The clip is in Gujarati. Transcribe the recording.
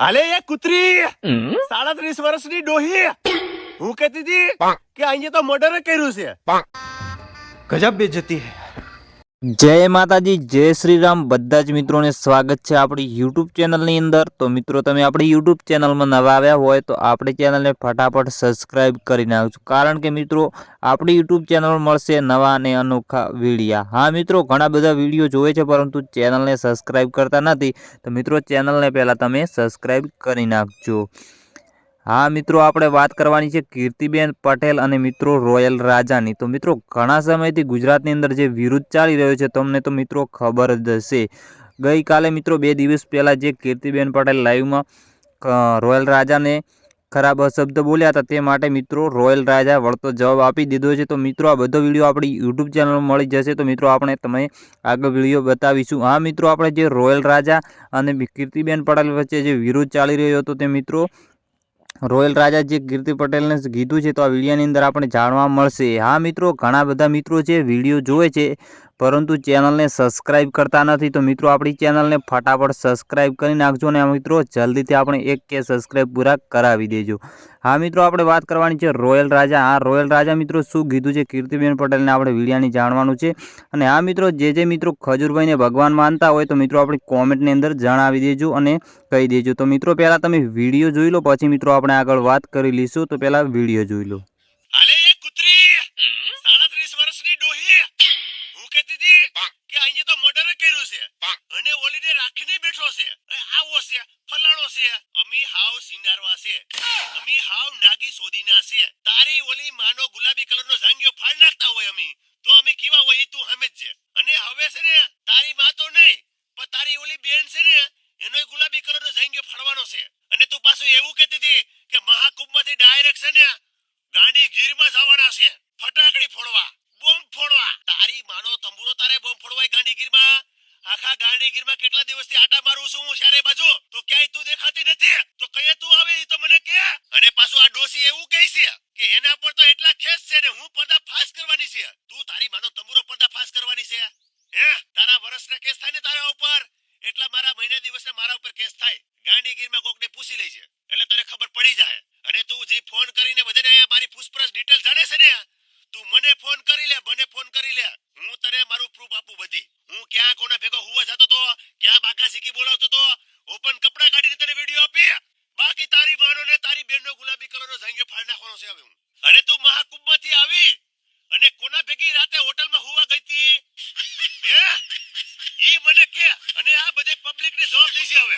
હાલે એ સાડા સાડત્રીસ વર્ષની ડોહી. હું કહેતી હતી કે અહીંયા તો મર્ડર કર્યું છે. ગજબ બેજતી હે. જય માતાજી, જય શ્રી રામ બધા જ મિત્રોને સ્વાગત છે આપણી યુટ્યુબ ચેનલની અંદર. તો મિત્રો, તમે આપણી યુટ્યુબ ચેનલમાં નવા આવ્યા હોય તો આપણી ચેનલને ફટાફટ સબસ્ક્રાઇબ કરી નાખજો કારણ કે મિત્રો, આપણી યુટ્યુબ ચેનલ મળશે નવા અને અનોખા વિડીયા. હા મિત્રો, ઘણા બધા વીડિયો જોવે છે, પરંતુ ચેનલને સબસ્ક્રાઇબ કરતા નથી. તો મિત્રો, ચેનલને પહેલાં તમે સબસ્ક્રાઇબ કરી નાખજો. હા, મિત્રો, આપણે વાત કરવાની છે કીર્તિબેન પટેલ અને મિત્રો રોયલ રાજાની. તો મિત્રો, ઘણા સમયથી ગુજરાતની અંદર જે વિરુદ્ધ ચાલી રહ્યો છે, તમને તો મિત્રો ખબર જ હશે. ગઈકાલે મિત્રો બે દિવસ પહેલાં જે કીર્તિબેન પટેલ લાઈવમાં રોયલ રાજાને ખરાબ શબ્દ બોલ્યા હતા, તે માટે મિત્રો રોયલ રાજા વળતો જવાબ આપી દીધો છે. તો મિત્રો, આ બધો વીડિયો આપણી યુટ્યુબ ચેનલમાં મળી જશે. તો મિત્રો, આપણે તમે આગળ વીડિયો બતાવીશું. હા, મિત્રો, આપણે જે રોયલ રાજા અને કીર્તિબેન પટેલ વચ્ચે જે વિરોધ ચાલી રહ્યો હતો, તે મિત્રો રોયલ રાજા જે કીર્તિ પટેલને કીધું છે, તો આ વિડીયોની અંદર આપણે જાણવા મળશે. હા મિત્રો, ઘણા બધા મિત્રો છે વીડિયો જોવે છે પરંતુ ચેનલને સબસ્ક્રાઇબ કરતા નથી, તો મિત્રો આપણી ચેનલને ફટાફટ સબસ્ક્રાઇબ કરી નાખજો અને મિત્રો જલ્દીથી આપણે એક કે સબસ્ક્રાઇબ પૂરા કરાવી દેજો. હા, મિત્રો, આપણે વાત કરવાની છે રોયલ રાજા. આ રોયલ રાજા, મિત્રો, શું કીધું છે? કીર્તિબેન પટેલને આપણે વિડિયાની જાણવાનું છે. અને આ મિત્રો, જે જે મિત્રો ખજૂરભાઈને ભગવાન માનતા હોય તો મિત્રો આપણી કોમેન્ટની અંદર જણાવી દેજો અને કહી દેજો. તો મિત્રો, પહેલાં તમે વીડિયો જોઈ લો, પછી મિત્રો આપણે આગળ વાત કરી લઈશું. તો પહેલાં વીડિયો જોઈ લો હાલે એ કૂતરી સાડત્રીસ વર્ષની ડોહી હું કે અહીંયા તો મર્ડર કર્યું છે. અને ઓલીને રાખીને બેઠો છે. આવો છે, ફલાણો છે. અમી હાવ સિંગારવા છે. અમી હાવ નાગી સોદીના છે. તારી ઓલી માનો ગુલાબી કલરનો ઝાંગિયો ફાડ નાખતા હોય અમી. તો અમે કેવા હોય તું સમજજે. અને હવે છે ને, તારી માં તો નહીં, પણ તારી ઓલી બેન છે ને, એનો ગુલાબી કલરનો ઝાંગિયો ફાડવાનો છે. અને તું પાછું એવું કહેતી હતી કે મહાકુંભમાંથી ડાયરેક્ટ છે ને, ગાંડી ગીરમાં જવાના છે, ફટાકડી ફોડવા તારી માનો તંબુરો તારે બોમ્બ ફોડવાય ગાંડી ગીરમાં આખા ગીરમાં કેટલા દિવસથી આટા મારું છું હું શારે બાજુ? તો ક્યાંય તું દેખાતી નથી? તો કયે તું આવે એ તો મને કે. અને પાછું આ ડોસી એવું કહે છે કે એના પર તો એટલા ખેસ છે ને હું પડદા ફાસ કરવાની છે. તું તારી માનો તંબુરો પડદા ફાસ કરવાની છે. હે, તારા વર્ષના કેસ થાય ને તારા ઉપર? એટલા મારા મહિના દિવસે મારા ઉપર કેસ થાય. ગાંડી ગીરમાં કોકને પૂછી લેજે એટલે તને ખબર પડી જાય અને તું જે ફોન કરીને બધાને અહીંયા મારી પૂછપરછ ડિટેલ જાણે છે ને તું મને ફોન કરી લે, મને ફોન કરી લે. હું તને મારું પ્રૂફ આપું બધી. હું ક્યાં કોના ભેગો હુવા જતો તો, ક્યાં બાકા સીકી બોલાવતો તો ઓપન કપડા કાઢીને તને વીડિયો આપી બાકી તારી માનો ને તારી બેનનો ગુલાબી કલરનો ઝાંગિયો ફાડી નાખવાનો છે હવે હું. અને તું મહાકુંભમાંથી આવી. અને કોના ભેગી રાતે હોટલમાં હુવા ગઈ હતી હે? ઈ મને કે. અને આ બધે પબ્લિક ને જવાબ દેજે હવે.